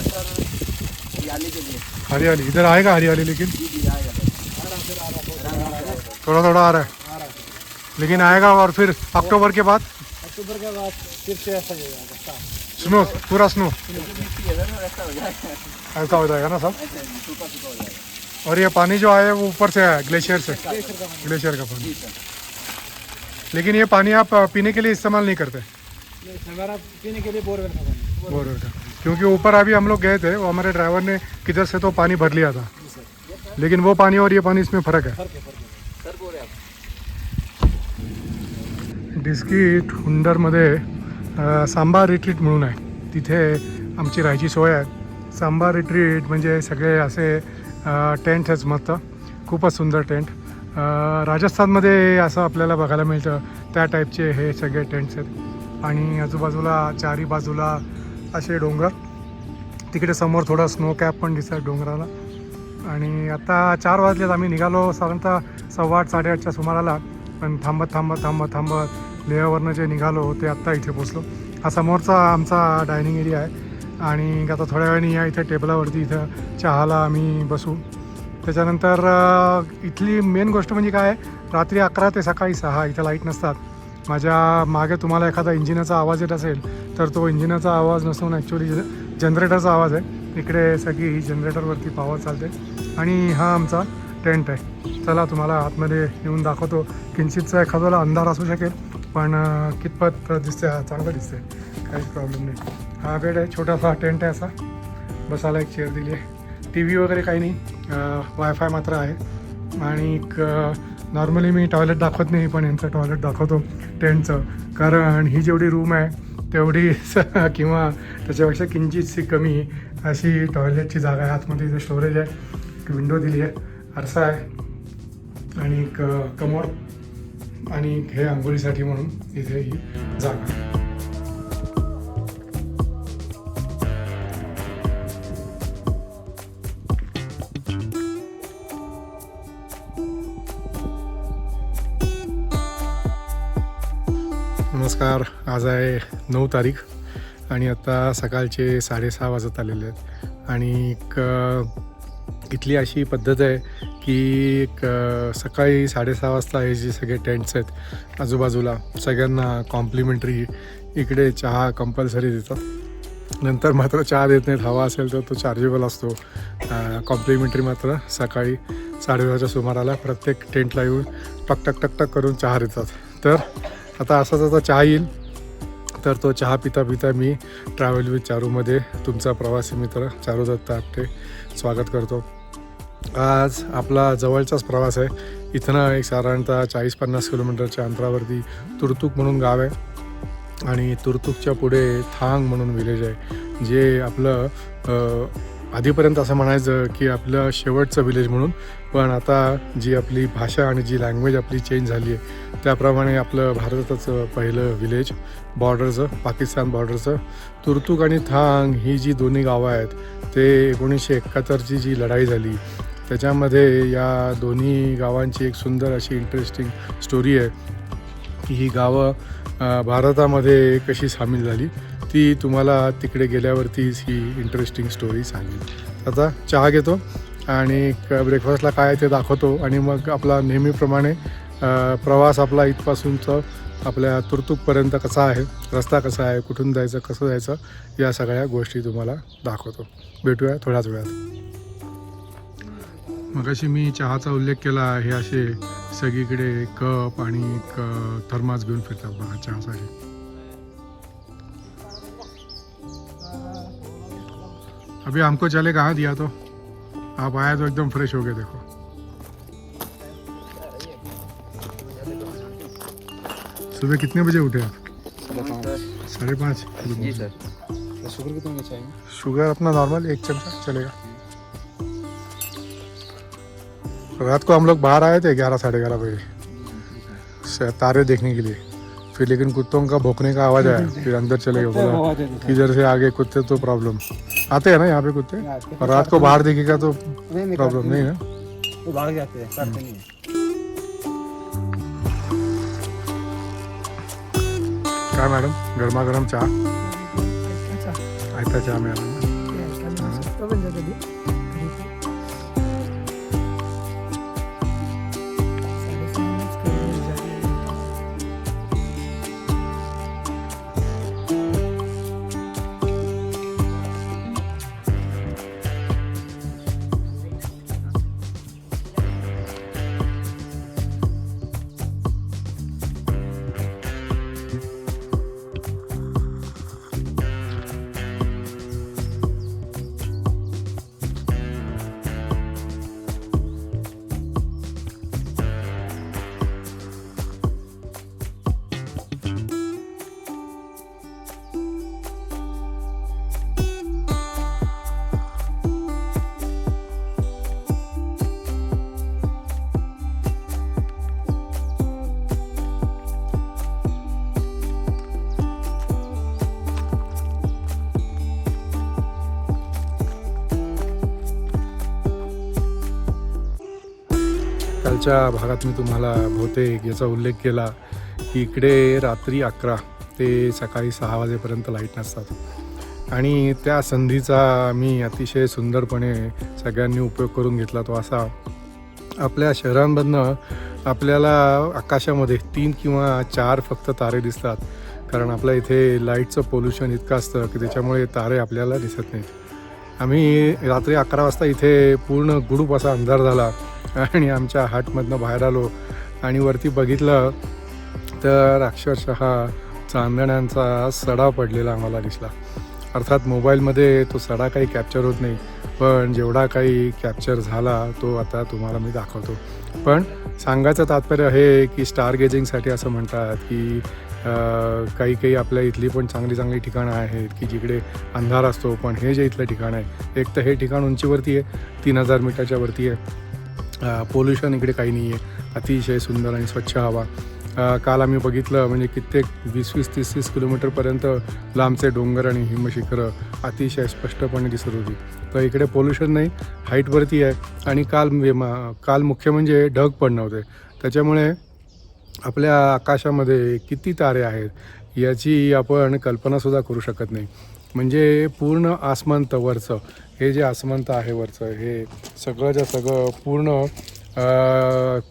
नंतर याली के लिए हरियाली। इधर आएगा हरियाली लेकिन? जी जी आएगा थोड़ा थोड़ा आ रहा है। लेकिन आएगा और फिर अक्टूबर के बाद? अक्टूबर के बाद फिर से ऐसा हो जाएगा स्नो पूरा स्नो। ऐसा हो जाएगा ना सब? और ये पानी जो आया है वो ऊपर से आया ग्लेशियर से? ग्लेशियर का पानी। लेकिन ये पानी आप पीने के लिए इस्तेमाल नहीं करते? हमारा पीने के लिए बोरवेल का पानी। बोरवेल का। क्योंकि ऊपर अभी हम लोग गए थे वो हमारे ड्राइवर ने किधर से तो पानी भर लिया था। लेकिन वो पानी और ये पानी इसमें फ़र्क है। फर्क हुंडरमध्ये सांबा रिट्रीट म्हणून आहे. तिथे आमची राहायची सोय आहे. सांबा रिट्रीट म्हणजे सगळे असे टेंट आहेत मस्त. खूपच सुंदर टेंट राजस्थानमध्ये असं आपल्याला बघायला मिळतं त्या टाईपचे हे सगळे टेंट्स आहेत. आणि आजूबाजूला चारी बाजूला असे डोंगर. तिकडे समोर थोडा स्नो कॅप पण दिसत डोंगराला. आणि आता चार वाजलेत आम्ही निघालो साधारणतः सव्वा आठ साडेआठच्या सुमाराला. पण थांबत थांबत थांबत थांबत लेहवरनं जे निघालो ते आत्ता इथे पोचलो हा समोरचा आमचा डायनिंग एरिया आहे. आणि आता थोड्या वेळाने या इथे टेबलावरती इथं चहाला आम्ही बसू. त्याच्यानंतर इथली मेन गोष्ट म्हणजे काय? रात्री अकरा ते सकाळी सहा इथं लाइट नसतात. माझ्या मागे तुम्हाला एखादा इंजिनाचा आवाज येत असेल तर तो इंजिनाचा आवाज नसून ॲक्च्युली जनरेटरचा आवाज आहे. इकडे सगळी ही जनरेटरवरती पॉवर चालते. आणि हा आमचा टेंट आहे. चला तुम्हाला आतमध्ये येऊन दाखवतो. किंचितचा एखाद्याला अंधार असू शकेल पण कितपत दिसते हा चांगलं दिसते. काहीच प्रॉब्लेम नाही. हा बेड आहे छोटासा टेंट आहे असा. बसायला एक चेअर दिली आहे. टी व्ही वगैरे काही नाही. वायफाय मात्र आहे. आणि नॉर्मली मी टॉयलेट दाखवत नाही पण यांचं टॉयलेट दाखवतो. टेंटचं कारण ही जेवढी रूम आहे तेवढी किंवा त्याच्यापेक्षा किंचितशी कमी अशी टॉयलेटची जागा आहे आतमध्ये इथे स्टोरेज आहे एक विंडो दिली आहे आरसा आहे आणि एक कमोड आणि हे आंघोळीसाठी म्हणून इथे ही जागा आहे. नमस्कार. आज आहे नऊ तारीख आणि आता सकाळचे साडेसहा वाजत आलेले आहेत. आणि इथली अशी पद्धत आहे की एक सकाळी साडेसहा वाजता हे जे सगळे टेंट्स आहेत आजूबाजूला सगळ्यांना कॉम्प्लिमेंटरी इकडे चहा कंपल्सरी देतात नंतर मात्र चहा देत नाहीत. हवा असेल तर तो चार्जेबल असतो. कॉम्प्लिमेंटरी मात्र सकाळी साडेसहाच्या सुमाराला प्रत्येक टेंटला येऊन टक टक टक टक करून चहा देतात. तर आता असाच आता चहा येईल तर तो चहा पिता पिता मी ट्रॅव्हल विथ चारूमध्ये तुमचा प्रवासी मित्र चारू दत्त आपटे स्वागत करतो. आज आपला जवळचाच प्रवास आहे. इथनं एक साधारणतः चाळीस पन्नास किलोमीटरच्या अंतरावरती तुर्तुक म्हणून गाव आहे. आणि तुर्तुकच्या पुढे थांग म्हणून विलेज आहे. जे आपलं आधीपर्यंत असं म्हणायचं की आपलं शेवटचं विलेज म्हणून पण आता जी आपली भाषा आणि जी लँग्वेज आपली चेंज झाली आहे त्याप्रमाणे आपलं भारताचं पहिलं विलेज बॉर्डरचं पाकिस्तान बॉर्डरचं तुर्तुक आणि थांग ही जी दोन्ही गावं आहेत ते एकोणीसशे एकाहत्तरची जी लढाई झाली त्याच्यामध्ये या दोन्ही गावांची एक सुंदर अशी इंटरेस्टिंग स्टोरी आहे. की ही गावं भारतामध्ये कशी सामील झाली ती तुम्हाला तिकडे गेल्यावरतीच ही इंटरेस्टिंग स्टोरी सांगेल. आता चहा घेतो आणि ब्रेकफास्टला काय आहे ते दाखवतो आणि मग आपला नेहमीप्रमाणे प्रवास आपला इथपासूनचं आपल्या तुर्तुकपर्यंत कसा आहे रस्ता कसा आहे कुठून जायचं कसं जायचं या सगळ्या गोष्टी तुम्हाला दाखवतो. भेटूया थोड्याच वेळात. मगाशी मी चहाचा उल्लेख केला हे असे सगळीकडे कप आणि एक थर्मास घेऊन फिरतात बघा चहासाठी. अभी हमको चले कहाँ दिया तो? आप आया तो एकदम फ्रेश हो गए देखो। सुबह कितने बजे उठे आप? साढ़े पाँच। जी सर। शुक्र कितना चाहिए शुगर अपना नॉर्मल एक चमचा चलेगा। रात को हम लोग बाहर आए थे ग्यारह साढ़े ग्यारह बजे तारे देखने के लिए। फिर लेकिन कुत्तों का भौंकने का आवाज़ आया फिर अंदर चले गए बोला किधर से आगे कुत्ते तो प्रॉब्लम आते हैं ना यहाँ पे कुत्ते? और रात को बाहर देखेगा तो प्रॉब्लम नहीं। है। वो भाग जाते हैं हैं। काय मॅडम? गरमागरम चहा। आयता चहा मिळाला कालच्या भागात मी तुम्हाला बहुतेक याचा उल्लेख केला की इकडे रात्री अकरा ते सकाळी सहा वाजेपर्यंत लाइट नसतात. आणि त्या संधीचा मी अतिशय सुंदरपणे सगळ्यांनी उपयोग करून घेतला तो असा. आपल्या शहरांमधनं आपल्याला आकाशामध्ये तीन किंवा चार फक्त तारे दिसतात. कारण आपल्या इथे लाईटचं पोल्युशन इतकं असतं की त्याच्यामुळे तारे आपल्याला दिसत नाहीत. आम्ही रात्री अकरा वाजता इथे पूर्ण गुडूप असा अंधार झाला आणि आमच्या हाटमधनं बाहेर आलो आणि वरती बघितलं तर अक्षरशः चांदण्यांचा सडा पडलेला आम्हाला दिसला. अर्थात मोबाईलमध्ये तो सडा काही कॅप्चर होत नाही पण जेवढा काही कॅप्चर झाला तो आता तुम्हाला मी दाखवतो. पण सांगायचं तात्पर्य हे की स्टार गेजिंगसाठी असं म्हणतात की काही काही आपल्या इथली पण चांगली चांगली ठिकाणं आहेत की जिकडे अंधार असतो पण हे जे इथलं ठिकाण आहे एक तर हे ठिकाण उंचीवरती आहे तीन हजार मीटरच्या वरती आहे. पोल्युशन इकडे काही नाही आहे अतिशय सुंदर आणि स्वच्छ हवा. काल आम्ही बघितलं म्हणजे कित्येक वीस वीस तीस तीस किलोमीटरपर्यंत लांबचे डोंगर आणि हिमशिखरं अतिशय स्पष्टपणे दिसत होती. तर इकडे पोल्युशन नाही हाईटवरती आहे. आणि काल म्हणजे काल मुख्य म्हणजे ढग पण नव्हते. त्याच्यामुळे आपल्या आकाशामध्ये किती तारे आहेत याची आपण कल्पनासुद्धा करू शकत नाही. म्हणजे पूर्ण आसमंत वरचं हे जे आसमंत आहे वरचं हे सगळंच्या सगळं पूर्ण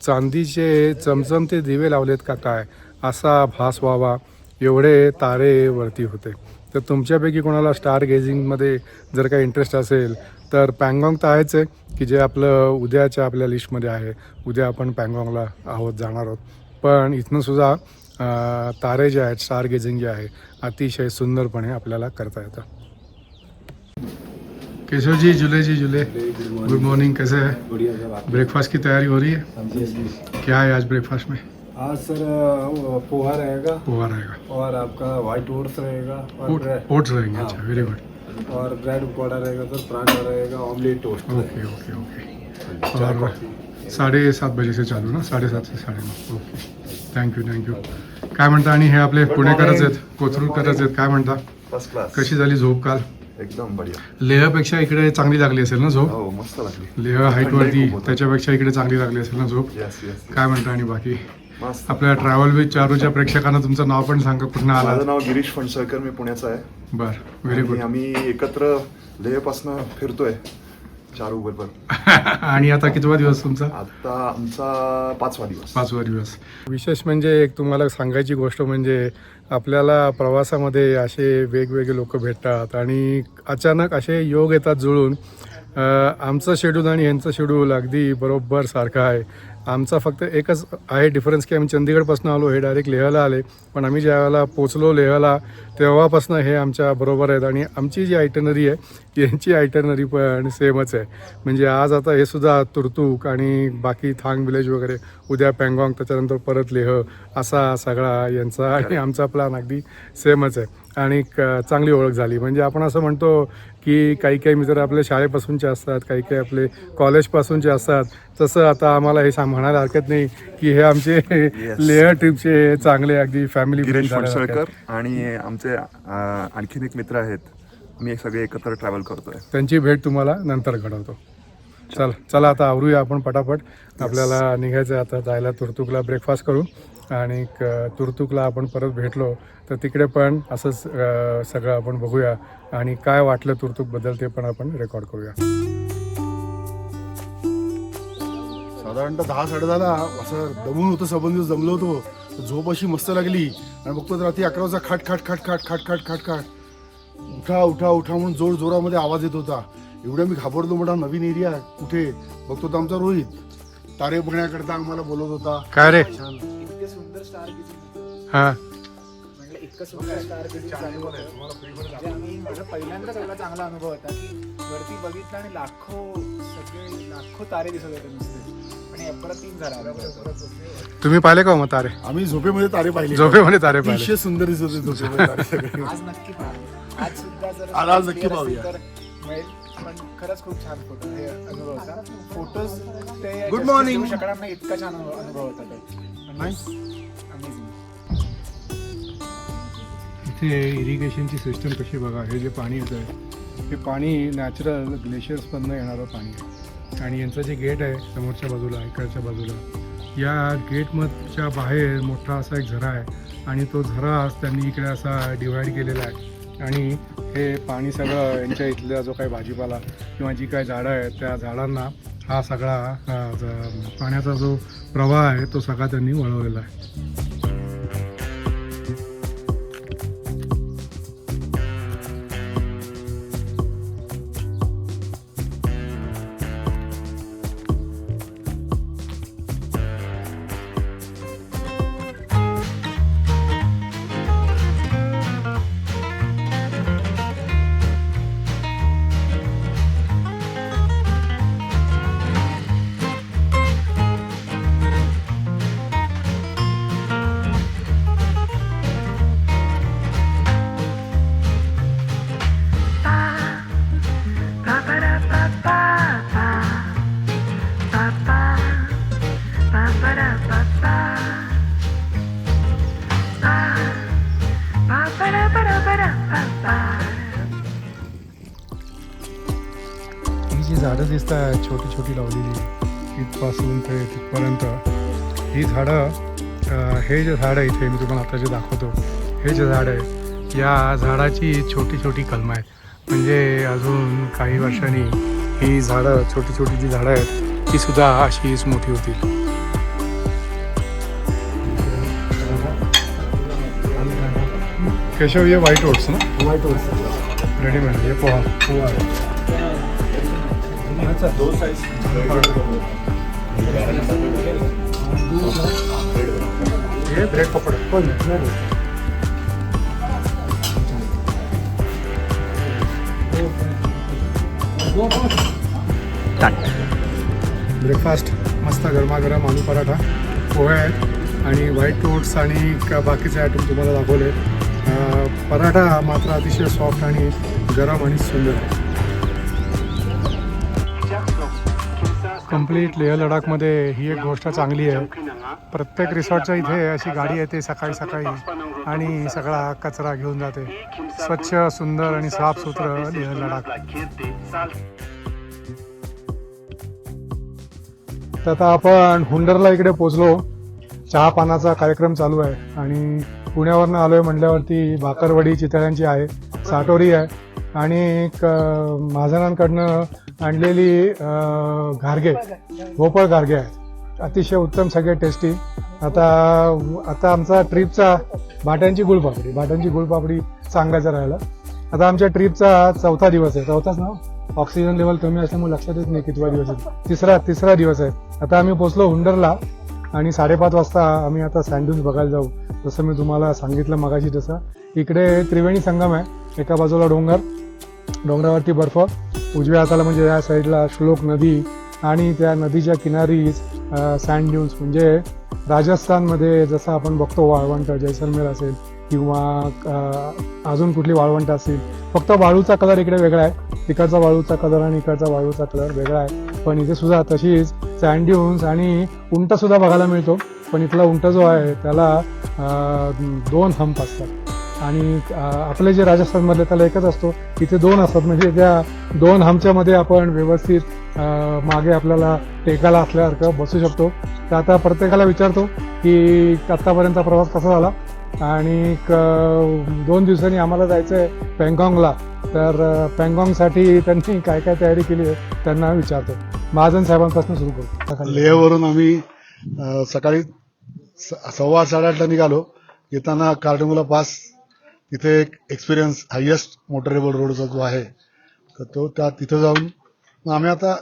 चांदीचे चमचमते दिवे लावलेत का काय असा भास व्हावा एवढे तारे वरती होते. तर तुमच्यापैकी कोणाला स्टार गेझिंगमध्ये जर काही इंटरेस्ट असेल तर पँगॉंग तर आहेच आहे की जे आपलं उद्याच्या आपल्या लिस्टमध्ये आहे उद्या आपण पँगॉंगला आहोत जाणार आहोत. पण इथनं सुद्धा तारे जे आहेत स्टार गेझिंग जे आहे अतिशय सुंदरपणे आपल्याला करता येतं. केशव जी जुले जी जुले गुड मॉर्निंग कैसे है? आप ब्रेकफास्ट की तैयारी हो रही है? क्या है आज ब्रेकफास्ट में? आज सर पोहा रहेगा। पोहा रहेगा। और आपका व्हाइट ओट्स रहेगा और ओट्स रहेंगे। अच्छा वेरी गुड और ब्रेड पकौड़ा रहेगा सर पराठा रहेगा omelette toast okay okay okay और साडे सात बजे से चालू ना? साडेसात ते साडेनऊ ओके. थँक्यू थँक्यू काय म्हणता आणि हे आपले पुणेकरच आहेत कोथरूडकरच आहेत काय म्हणता? कशी झाली झोप काल? एकदम बढिया. लेहपेक्षा इकडे चांगली लागली असेल ना झोप? हो मस्त लागली. लेह हाईटवरती त्याच्यापेक्षा इकडे चांगली लागली असेल ना झोप? काय म्हणता आणि बाकी? आपल्या ट्रॅव्हल विथ चारूच्या प्रेक्षकांना तुमचं नाव पण सांगा कुठनं आला माझं नाव गिरीश फणसळकर मी पुण्याचा आहे. बर व्हेरी गुड आम्ही एकत्र लेहपासनं फिरतोय. चारू बरोबर आणि आता कितवा दिवस तुमचा? आता आमचा पाचवा दिवस. पाचवा दिवस. विशेष म्हणजे एक तुम्हाला सांगायची गोष्ट म्हणजे आपल्याला प्रवासामध्ये असे वेगवेगळे लोक भेटतात आणि अचानक असे योग येतात जुळून. आमचं शेड्यूल आणि यांचं शेड्यूल अगदी बरोबर सारखं आहे. आमचा फक्त एकच आहे डिफरन्स की आम्ही चंदीगडपासून आलो हे डायरेक्ट लेहला आले. पण आम्ही ज्यावेळेला पोचलो लेहला तेव्हापासून हे आमच्या बरोबर आहेत. आणि आमची जी आयटनरी आहे यांची आयटनरी पण सेमच आहे. म्हणजे आज आता हे सुद्धा तुर्तुक आणि बाकी थांग विलेज वगैरे उद्या पँगॉंग त्याच्यानंतर परत लेह असा सगळा यांचा आणि आमचा प्लॅन अगदी सेमच आहे. आणि चांगली ओळख झाली. म्हणजे आपण असं म्हणतो की काही काही मित्र आपल्या शाळेपासूनचे असतात काही काही आपले कॉलेजपासूनचे असतात. तसं आता आम्हाला हे सांग म्हणायला हरकत नाही की हे आमचे लेह ट्रिपचे चांगले अगदी फॅमिली आणि आमचे आणखीन एक मित्र आहेत. मी सगळे एकत्र ट्रॅव्हल करतोय. त्यांची भेट तुम्हाला नंतर घडवतो. चल चला आता आवरूया आपण पटापट. आपल्याला निघायचं आता जायला तुर्तुकला ब्रेकफास्ट करू. आणि तुर्तुकला आपण परत भेटलो तर तिकडे पण असंच सगळं आपण बघूया आणि काय वाटलं तुर्तुकबद्दल ते पण आपण रेकॉर्ड करूया. साधारणतः दहा साडे दहाला असं दमून होतं सबंध दिवस जमलो होतो. झोप अशी मस्त लागली आणि बघतो तर रात्री अकरा वाजता खाट खाट खाट खाट खाट खाट खाट खाट. उठा उठा उठा म्हणून जोर जोरामध्ये आवाज येत होता. एवढ्या मी घाबरलो मोठा नवीन एरिया कुठे? बघतो तर आमचा रोहित. तारे बघण्याकरता आम्हाला बोलत होता. काय रे? सुंदर स्टार हां. इतकं सुंदर स्टार म्हणजे आम्ही माझा पहिल्यांदाच एवढा चांगला अनुभव होता की वरती बघितलं आणि लाखो सगळे लाखो तारे दिसत होते नुसते. आणि अप्रतिम झाला तुम्ही पाहिले का हो मग तारे? आम्ही झोपेमध्ये तारे पाहिले. झोपेमध्ये तारे पाहिले. अतिशय सुंदर दिसत होते झोपेमध्ये तारे सगळे. आज नक्की पहा. आज सुद्धा जर आज- आज नक्की पाहूया. तर मिळेल. पण खरंच खूप छान फोटो हे अनुभव होता. फोटोज ते Good just morning. देऊ शकणार नाही इतका छान अनुभव अनुभव होता तो. इथे इरिगेशनची सिस्टम कशी बघा हे जे पाणी येतं आहे हे पाणी नॅचरल ग्लेशियर्समधनं येणारं पाणी आहे. आणि यांचं जे गेट आहे समोरच्या बाजूला इकडच्या बाजूला या गेटमधच्या बाहेर मोठा असा एक झरा आहे. आणि तो झरा त्यांनी इकडे असा डिवाईड केलेला आहे. आणि हे पाणी सगळं यांच्या इथला जो काही भाजीपाला किंवा जी काही झाडं आहेत त्या झाडांना हा सगळा पाण्याचा जो प्रवाह आहे तो सगळा त्यांनी वळवलेला आहे. जी झाडं दिसत आहेत छोटी छोटी लावलेली इथपासून ते तिथपर्यंत. ही झाडं हे जे झाड आहे इथे मी तुम्हाला आता जे दाखवतो हे जे झाड आहे या झाडाची छोटी छोटी कलमं आहेत. म्हणजे अजून काही वर्षांनी ही झाडं छोटी छोटी जी झाडं आहेत ती सुद्धा अशीच मोठी होतील. केशव ये व्हाईट ओट्स ना? व्हाईट ओट्स रेडीमेड ये पोहा. पोहा आहे हे ब्रेड पकोडे पण ब्रेकफास्ट मस्त गरमागरम आलू पराठा पोहे आहेत आणि व्हाईट टोट्स आणि बाकीचे आयटम तुम्हाला दाखवले पराठा मात्र अतिशय सॉफ्ट आणि गरम आणि सुंदर आहे कंप्लीट लेह लडाखमध्ये ही एक गोष्ट चांगली आहे. प्रत्येक रिसॉर्टच्या इथे अशी गाडी येते सकाळी सकाळी आणि सगळा कचरा घेऊन जाते. स्वच्छ सुंदर आणि साफसुथरं लेह लडाख. तर आता आपण हुंडरला इकडे पोचलो चहा पानाचा कार्यक्रम चालू आहे आणि पुण्यावरनं आलोय म्हटल्यावरती भाकरवडी चितळ्यांची आहे साटोरी आहे आणि एक अं, आणलेली घारगे भोपळ घारगे आहेत. अतिशय उत्तम सगळे टेस्टी आता आता आमचा ट्रिपचा भाट्यांची गुळपापडी. भाट्यांची गुळपापडी सांगायचं राहिलं. आता आमच्या ट्रिपचा चौथा दिवस आहे. चौथाच ना? ऑक्सिजन लेवल कमी असल्यामुळे लक्षात येत नाही कितवा दिवस आहे. तिसरा तिसरा दिवस आहे. आता आम्ही पोचलो हुंडरला आणि साडेपाच वाजता आम्ही आता सँडल्स बघायला जाऊ. जसं मी तुम्हाला सांगितलं मगाशी तसं. इकडे त्रिवेणी संगम आहे. एका बाजूला डोंगर. डोंगरावरती बर्फ. उजव्या हाताला म्हणजे या साईडला श्लोक नदी आणि त्या नदीच्या किनारी सँड ड्यून्स म्हणजे राजस्थानमध्ये जसं आपण बघतो वाळवंट जैसलमेर असेल किंवा अजून कुठली वाळवंट असतील. फक्त वाळूचा कलर इकडे वेगळा आहे. तिकडचा वाळूचा कलर आणि इकडचा वाळूचा कलर वेगळा आहे. पण इथे सुद्धा तशीच सँड ड्यून्स आणि उंट सुद्धा बघायला मिळतो. पण इथला उंट जो आहे त्याला दोन हंप असतात. आणि आपले जे राजस्थानमधले त्याला एकच असतो इथे दोन असतात. म्हणजे त्या दोन हमच्यामध्ये आपण व्यवस्थित मागे आपल्याला टेकाला असल्यासारखं बसू शकतो. तर आता प्रत्येकाला विचारतो की आत्तापर्यंतचा प्रवास कसा झाला? आणि दोन दिवसांनी आम्हाला जायचं आहे पँगॉंगला तर अ, पँगॉंगसाठी त्यांनी काय काय तयारी केली आहे त्यांना विचारतो. महाजन साहेबांपासून सुरू करतो लेहवरून आम्ही सकाळी स- सव्वा साडेआठला निघालो. येताना कार्डमुला पास तिथे एक एक्सपिरियन्स हायेस्ट मोटरेबल रोडचा जो आहे तर तो त्या तिथं जाऊन मग आम्ही आता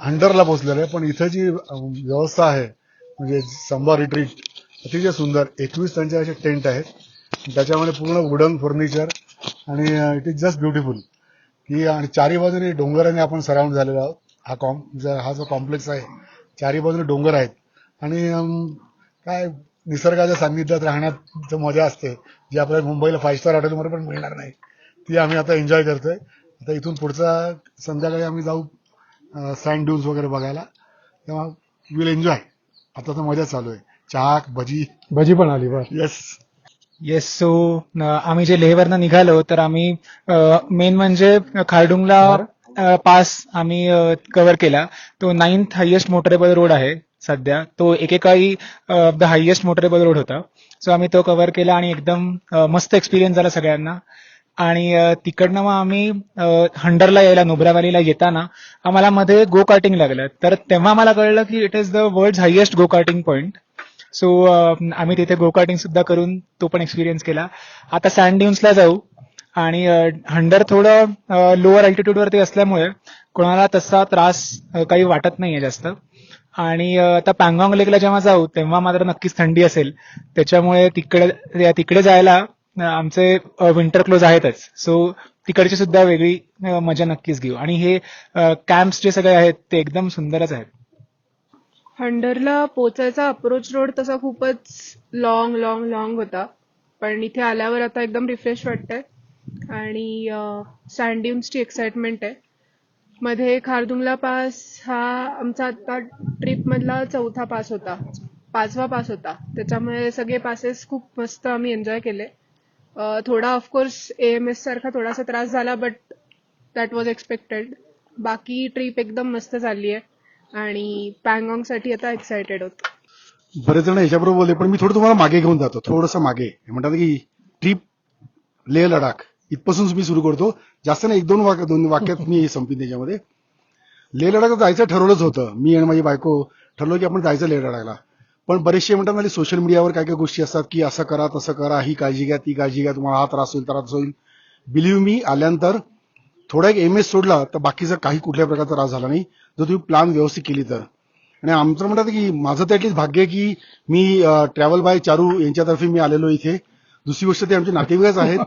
अंडरला पोहोचलेलो आहे. पण इथं जी व्यवस्था आहे म्हणजे संभा रिट्रीट अतिशय सुंदर. एकवीस त्यांचे असे टेंट आहेत. त्याच्यामध्ये पूर्ण वुडन फर्निचर आणि इट इज जस्ट ब्युटिफुल की आणि चारी बाजूने डोंगराने आपण सराउंड झालेलो आहोत. हा कॉम हा जो कॉम्प्लेक्स आहे चारी बाजूने डोंगर आहेत. आणि काय निसर्गाच्या सान्निध्यात राहण्यात मजा असते. जी आपल्याला मुंबईला फाईव्ह स्टार हॉटेलमध्ये पण मिळणार नाही. ती आम्ही आता एन्जॉय करतोय. आता इथून पुढचा संध्याकाळी आम्ही जाऊ सँड ड्यून्स वगैरे बघायला. तेव्हा विल एन्जॉय आता तर मजा चालू आहे. चहा भजी. भजी पण आली बरं. येस येस सो आम्ही जे लेहवरनं निघालो तर आम्ही मेन म्हणजे खारडुंगला पास आम्ही कव्हर केला. तो नाईन्थ हायेस्ट मोटरेबल रोड आहे. सध्या. तो एकेकाळी द हायएस्ट मोटरेबल रोड होता. सो आम्ही तो कव्हर केला आणि एकदम मस्त एक्सपिरियन्स झाला सगळ्यांना. आणि तिकडनं मग आम्ही हंडरला यायला नुब्रा व्हॅलीला येताना आम्हाला मध्ये गो कार्टिंग लागलं. तर तेव्हा मला कळलं की it is the world highest go karting point so आम्ही तिथे गो कार्टिंग सुद्धा करून तो पण एक्सपिरियन्स केला. आता सँड ड्युन्सला जाऊ. आणि हंडर थोडं लोअर अल्टिट्यूड वरती असल्यामुळे कोणाला तसा त्रास काही वाटत नाहीये जास्त. आणि आता पॅंगॉंग लेकला जेव्हा जाऊ तेव्हा मात्र नक्कीच थंडी असेल. त्याच्यामुळे तिकडे तिकडे जायला आमचे विंटर क्लोज आहेतच. सो तिकडची सुद्धा वेगळी मजा नक्कीच घेऊ. आणि हे कॅम्प्स जे सगळे आहेत ते एकदम सुंदरच आहेत. हंडरला पोचायचा अप्रोच रोड तसा खूपच लॉंग लॉंग लॉंग होता. पण इथे आल्यावर आता एकदम रिफ्रेश वाटतंय. आणि सँड्यून्सची एक्साइटमेंट आहे. मध्ये खारदुंगला पास हा आमचा आता ट्रिप मधला चौथा पास होता. पाचवा पास होता. त्याच्यामुळे सगळे पासेस खूप मस्त आम्ही एन्जॉय केले. थोडा ऑफकोर्स ए एम एस सारखा थोडासा त्रास झाला बट दॅट वॉज एक्सपेक्टेड बाकी ट्रिप एकदम मस्त झाली आहे आणि पॅंगॉंगसाठी आता एक्सायटेड होत. बरेच जण याच्याबरोबर बोलले पण मी थोडं तुम्हाला मागे घेऊन जातो. थोडंसं मागे. म्हणतात की ट्रिप लेह लडाख. इथपासून मी सुरू करतो. जास्त नाही एक दोन वाक्य दोन वाक्यात मी संपीन त्याच्यामध्ये. लेह लडाखला जायचं ठरवलंच होतं. मी आणि माझी बायको ठरलो की आपण जायचं लेह लडाखला. पण बरेचसे म्हणतात ना सोशल मीडियावर काय काय गोष्टी असतात की असं करा तसं करा ही काळजी घ्या ती काळजी घ्या तुम्हाला हा त्रास होईल त्रास होईल. बिलीव्ह मी आल्यानंतर थोडा एक एम एस सोडला तर बाकीचा काही कुठल्या प्रकारचा त्रास झाला नाही. जर तुम्ही प्लॅन व्यवस्थित केली तर. आणि आमचं म्हणतात की माझं तर ऍटलीस्ट भाग्य आहे की मी ट्रॅव्हल बाय चारू यांच्यातर्फे मी आलेलो इथे. दुसरी गोष्ट ते आमचे नातेवाईकच आहेत.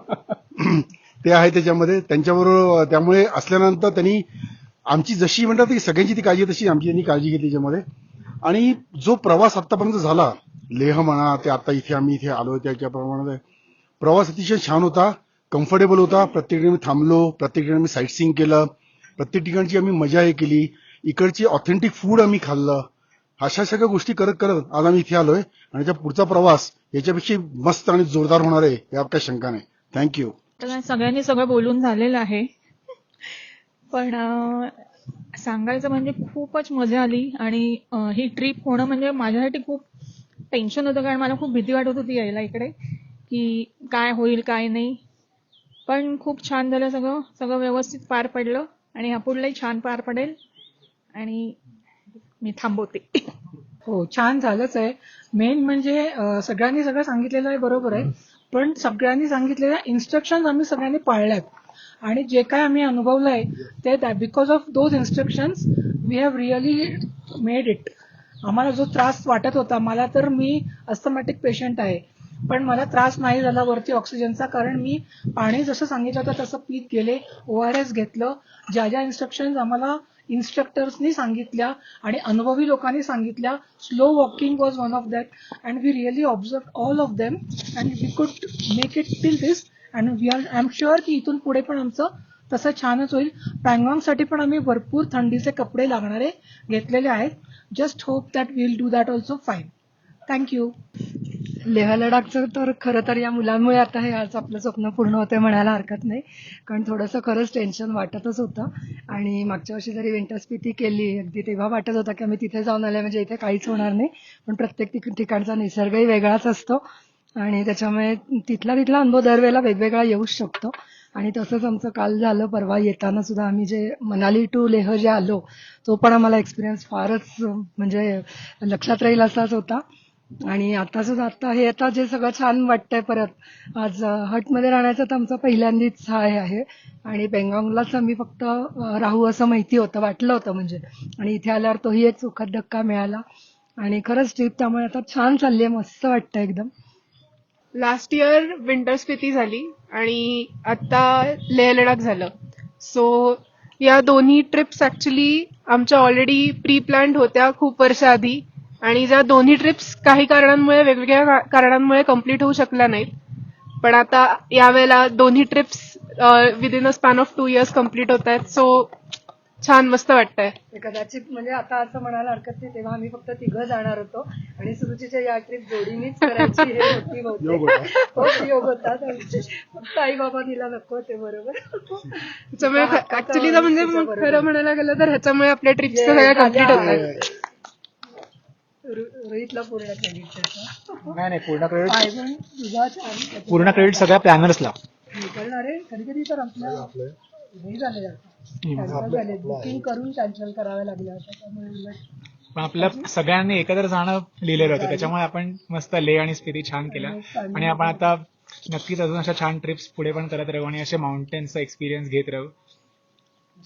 ते आहे त्याच्यामध्ये. त्यांच्याबरोबर त्यामुळे असल्यानंतर त्यांनी आमची जशी म्हणतात की सगळ्यांची ती काळजी तशी आमची त्यांनी काळजी घेतली त्याच्यामध्ये. आणि जो प्रवास आतापर्यंत झाला लेह म्हणा ते आता इथे आम्ही इथे आलो त्याच्याप्रमाणे प्रवास अतिशय छान होता कम्फर्टेबल होता. प्रत्येक ठिकाणी मी थांबलो प्रत्येक ठिकाणी मी साईट सीइंग केलं प्रत्येक ठिकाणची आम्ही मजा हे केली. इकडची ऑथेंटिक फूड आम्ही खाल्लं. अशा सगळ्या गोष्टी करत करत आज आम्ही इथे आलोय आणि त्या पुढचा प्रवास याच्यापेक्षा मस्त आणि जोरदार होणार आहे यात काही शंका नाही थँक्यू सगळ्यांनी सगळं बोलून झालेलं आहे. पण सांगायचं म्हणजे खूपच मजा आली आणि ही ट्रिप होणं म्हणजे माझ्यासाठी खूप टेन्शन होतं कारण मला खूप भीती वाटत होती यायला इकडे की काय होईल काय नाही. पण खूप छान झालं सगळं. सगळं व्यवस्थित पार पडलं आणि ह्यापुढलंही छान पार पडेल. आणि मी थांबवते. हो छान झालंच आहे. मेन म्हणजे सगळ्यांनी सगळं सांगितलेलं आहे बरोबर आहे. पण सगळ्यांनी सांगितलेल्या इन्स्ट्रक्शन आम्ही सगळ्यांनी पाळल्यात. आणि जे काय आम्ही अनुभवलंय ते because of those instructions we have really made it आम्हाला जो त्रास वाटत होता मला तर मी अस्थमॅटिक पेशंट आहे. पण मला त्रास नाही झाला वरती ऑक्सिजनचा कारण मी पाणी जसं सांगितलं होतं तसं पीत गेले ओ आर एस घेतलं. ज्या ज्या इन्स्ट्रक्शन्स आम्हाला इन्स्ट्रक्टर्सनी सांगितल्या आणि अनुभवी लोकांनी सांगितल्या slow walking was one of that and we really observe all of them and we could make it till this and we are I am sure की इथून पुढे पण आमचं तसं छानच होईल. पँगॉंगसाठी पण आम्ही भरपूर थंडीचे कपडे लागणारे घेतलेले आहेत. Just hope that will do that also fine thank you Leh लडाखचं तर खरं तर या मुलांमुळे आता हे आज आपलं स्वप्न पूर्ण होतंय म्हणायला हरकत नाही. कारण थोडंसं खरंच टेन्शन वाटतच होतं. आणि मागच्या वर्षी जरी विंटरस्पिती केली अगदी तेव्हा वाटत होतं की आम्ही तिथे जाऊन आले म्हणजे इथे काहीच होणार नाही. पण प्रत्येक ठिकाणचा निसर्गही वेगळाच असतो. आणि त्याच्यामुळे तिथला तिथला अनुभव दरवेळेला वेगवेगळा येऊच शकतो. आणि तसंच आमचं काल झालं परवा येताना सुद्धा आम्ही जे मनाली टू लेह जे आलो तो पण आम्हाला एक्सपिरियन्स फारच म्हणजे लक्षात राहील असाच होता. आणि आता सुद्धा आता हे आता जे सगळं छान वाटतंय परत आज हटमध्ये राहण्याचं तर आमचं पहिल्यांदाच हा हे आहे. आणि बेंगांगलाच आम्ही फक्त राहू असं माहिती होतं वाटलं होतं म्हणजे. आणि इथे आल्यावर तोही एक सुखद धक्का मिळाला. आणि खरंच ट्रिप त्यामुळे आता छान चालली आहे मस्त वाटतं एकदम. लास्ट इयर विंटर स्पिती झाली आणि आता लेह लडाख झालं. सो या दोन्ही ट्रिप्स ऍक्च्युली आमच्या ऑलरेडी प्री प्लॅन्ड होत्या खूप वर्षाआधी. आणि ज्या दोन्ही ट्रिप्स काही कारणांमुळे वेगवेगळ्या कारणांमुळे कंप्लीट होऊ शकल्या नाहीत. पण आता यावेळेला दोन्ही trips within a span of two years complete होत आहेत. सो छान मस्त वाटतंय. ते कदाचित म्हणजे आता असं म्हणायला हरकत नाही. तेव्हा आम्ही फक्त तिघं जाणार होतो. आणि सुरुचीच्या या ट्रिप जोडीनीच करायची हे होती बहुतेक. खूप योग होता. फक्त आई बाबा तिला नको होते बरोबर. त्याच्यामुळे ऍक्च्युली म्हणजे मग खरं म्हणायला गेलं तर ह्याच्यामुळे आपल्या ट्रिप्स सगळ्या कंप्लीट होत आहेत. रो- रोहितला पूर्ण क्रेडिट नाही नाही पूर्ण क्रेडिट तुझा पूर्ण क्रेडिट सगळ्या प्लॅनर्सला करणारे कधी कधी तर आपल्या हे झाले कॅन्सल झाले. बुकिंग करून कॅन्सल त्यामुळे उलट पण आपल्या सगळ्यांनी एकत्र जाणं लिहिलेलं होतं. त्याच्यामुळे आपण मस्त ले आणि स्पिती छान केल्या. आणि आपण आता नक्कीच अजून अशा छान ट्रिप्स पुढे पण करत राहू आणि असे माउंटेन्सचा एक्सपिरियन्स घेत राहू.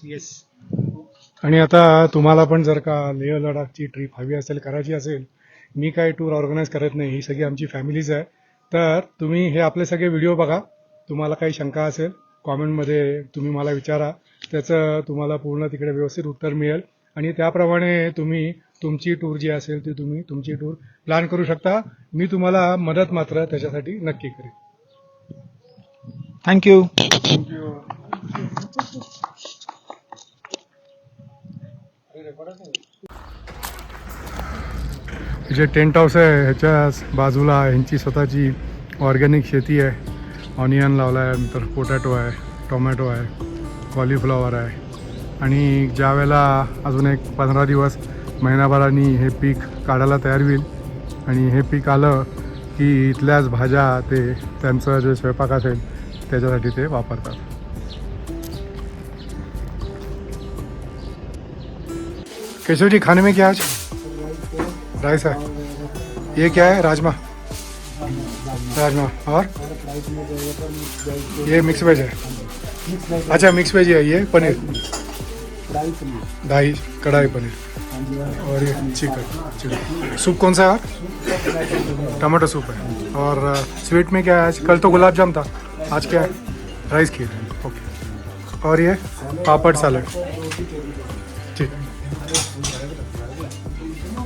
येस आणि आता तुम्हाला पण जर का लेह लडाखची ट्रिप हवी असेल करायची असेल मी काय टूर ऑर्गनाईज करत नाही ही सगळी आमची फॅमिलीज आहे. तर तुम्ही हे आपले सगळे व्हिडिओ बघा. तुम्हाला काही शंका असेल कॉमेंटमध्ये तुम्ही मला विचारा. त्याचं तुम्हाला पूर्ण तिकडे व्यवस्थित उत्तर मिळेल. आणि त्याप्रमाणे तुम्ही तुमची टूर जी असेल ती तुम्ही तुमची टूर प्लॅन करू शकता. मी तुम्हाला मदत मात्र त्याच्यासाठी नक्की करेन. थँक्यू जे टेंट हाऊस आहे ह्याच्याच बाजूला ह्यांची स्वतःची ऑर्गॅनिक शेती आहे. ऑनियन लावला आहे नंतर पोटॅटो आहे टोमॅटो आहे कॉलीफ्लॉवर आहे. आणि ज्या वेळेला अजून एक पंधरा दिवस महिनाभराने हे पीक काढायला तयार होईल आणि हे पीक आलं की इथल्याच भाज्या ते त्यांचं जे स्वयंपाक असेल त्याच्यासाठी ते वापरतात. केशव जी, खाने में क्या आज? राइस है। ये क्या है? राजमा। राजमा। और? ये मिक्स वेज है। अच्छा मिक्स वेज है ये, पनीर। दही, कढ़ाई पनीर। और ये चिकन चिकन सूप कौन सा है टमाटो सूप है। और स्वीट में क्या है आज? कल तो गुलाब जाम था। आज क्या है? राइस खीर ओके और ये पापड़ सैलड